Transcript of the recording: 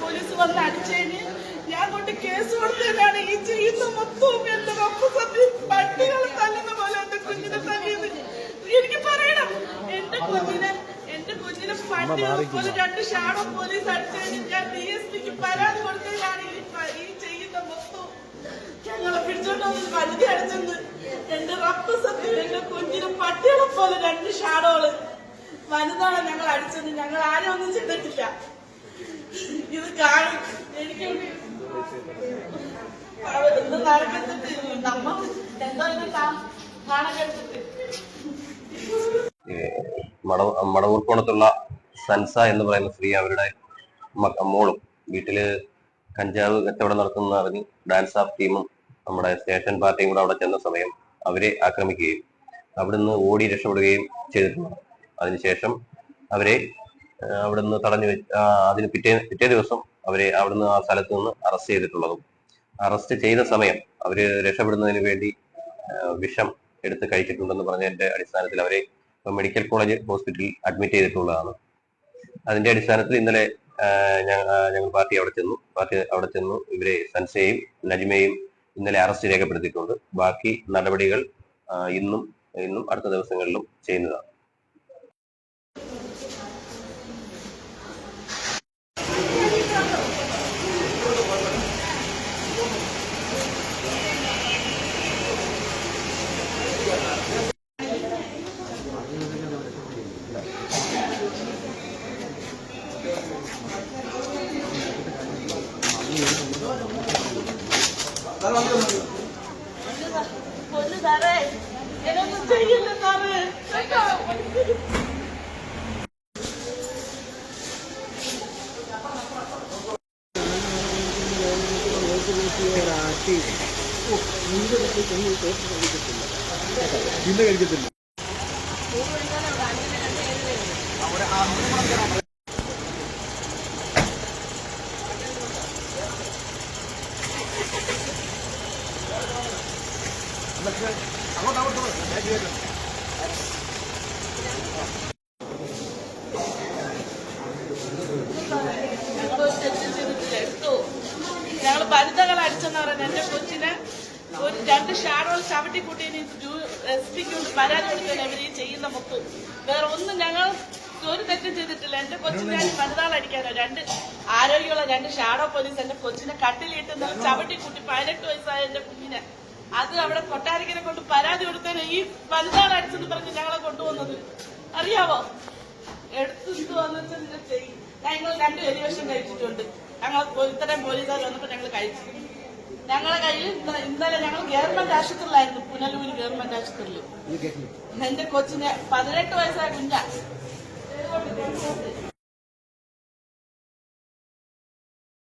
Police വന്ന് അടിച്ചതിന് ഞാൻ കൊണ്ട് കേസ് കൊടുത്തതിനാണ് ഈ ചെയ്യുന്ന മൊത്തവും എന്റെ ഒപ്പം സത്യം പട്ടികളെ തല്ലുന്ന പോലെ എന്റെ കുഞ്ഞിനെ തല്ലിയത്. എനിക്ക് പറയണം എന്റെ കുഞ്ഞിനെ എന്റെ കുഞ്ഞിനെ പട്ടികളെ പോലെ രണ്ട് ഷാഡോ പോലീസ് അടിച്ചതിന് ഞാൻ ഡി എസ് പിക്ക് പരാതി കൊടുത്തതിനാണ് ഈ ചെയ്യുന്ന മൊത്തവും. ഞങ്ങളെ പിടിച്ചോണ്ട് പരിധി വലുതി അടിച്ചെന്ന് എന്റെ റബ്ബ് സത്യം എന്റെ കുഞ്ഞിനെ പട്ടികളെ പോലെ രണ്ട് ഷാഡോൾ വലുതാണ് ഞങ്ങൾ അടിച്ചത് ഞങ്ങൾ ആരും ഒന്നും ചെയ്തിട്ടില്ല. എനിക്ക് മടവൂർക്കോണത്തുള്ള സൻസ എന്ന് പറയുന്ന സ്ത്രീ അവരുടെ മോളും വീട്ടിൽ കഞ്ചാവ് കച്ചവടം നടത്തുന്ന അറിഞ്ഞ് ഡാൻസ് ഓഫ് ടീമും നമ്മുടെ സ്റ്റേഷൻ പാർട്ടിയും കൂടെ അവിടെ ചെന്ന സമയം അവരെ ആക്രമിക്കുകയും അവിടുന്ന് ഓടി രക്ഷപ്പെടുകയും ചെയ്തിട്ടുണ്ട്. അതിനുശേഷം അവരെ അവിടുന്ന് തടഞ്ഞു വെച്ച് അതിന് പിറ്റേ പിറ്റേ ദിവസം അവരെ അവിടുന്ന് ആ സ്ഥലത്ത് നിന്ന് അറസ്റ്റ് ചെയ്തിട്ടുള്ളതും. അറസ്റ്റ് ചെയ്ത സമയം അവർ രക്ഷപ്പെടുന്നതിന് വേണ്ടി വിഷം എടുത്ത് കഴിച്ചിട്ടുണ്ടെന്ന് പറഞ്ഞതിന്റെ അടിസ്ഥാനത്തിൽ അവരെ മെഡിക്കൽ കോളേജ് ഹോസ്പിറ്റലിൽ അഡ്മിറ്റ് ചെയ്തിട്ടുള്ളതാണ്. അതിന്റെ അടിസ്ഥാനത്തിൽ ഇന്നലെ ഞങ്ങൾ പാർട്ടി അവിടെ ചെന്നു. പാർട്ടി അവിടെ ചെന്നു. ഇവരെ സൻസയെയും നജ്മയെയും ഇന്നലെ അറസ്റ്റ് രേഖപ്പെടുത്തിയിട്ടുണ്ട്. ബാക്കി നടപടികൾ ഇന്നും ഇന്നും അടുത്ത ദിവസങ്ങളിലും ചെയ്യുന്നതാണ്. ഇന്ന് കഴിക്കത്തില്ല ഞങ്ങൾ ഒരു തെറ്റും ചെയ്തിട്ടില്ല എടുത്തു ഞങ്ങൾ വനിതകൾ അടിച്ചെന്ന് പറയുന്നത് എന്റെ കൊച്ചിനെ ഒരു രണ്ട് ഷാഡോൾ ചവിട്ടി കൂട്ടിയതിന് എസ് പിക്ക് കൊണ്ട് പരാതി കൊടുക്കാൻ ഈ ചെയ്യുന്ന മൊത്തം വേറെ ഒന്നും ഞങ്ങൾ ഒരു തെറ്റും ചെയ്തിട്ടില്ല. എന്റെ കൊച്ചിനെ ഞാൻ അടിക്കാനോ രണ്ട് ആരോഗ്യമുള്ള രണ്ട് ഷാഡോ പോലീസ് എന്റെ കൊച്ചിനെ കട്ടിലിട്ട് ചവിട്ടി കൂട്ടി പതിനെട്ട് വയസ്സായ എന്റെ കുഞ്ഞിനെ അത് അവിടെ കൊട്ടാരിക്കനെ കൊണ്ട് പരാതി കൊടുത്തതിന് ഈ വലുതാണ് അടിച്ചെന്ന് പറഞ്ഞ് ഞങ്ങളെ കൊണ്ടുവന്നത്. അറിയാവോ? എടുത്തു വന്നിട്ട് ചെയ്യും. ഞങ്ങൾ രണ്ട് എലിവേഷൻ കഴിച്ചിട്ടുണ്ട്. ഞങ്ങൾ ഇത്തരം പോലീസുകാർ വന്നപ്പോ ഞങ്ങൾ കഴിച്ചു. ഞങ്ങളെ കയ്യിൽ ഇന്ന- ഇന്നലെ ഞങ്ങൾ ഗവൺമെന്റ് ആശുപത്രിയിലായിരുന്നു. പുനലൂര് ഗവൺമെന്റ് ആശുപത്രിയിൽ എന്റെ കൊച്ചിന് പതിനെട്ട് വയസ്സായ കുഞ്ഞ.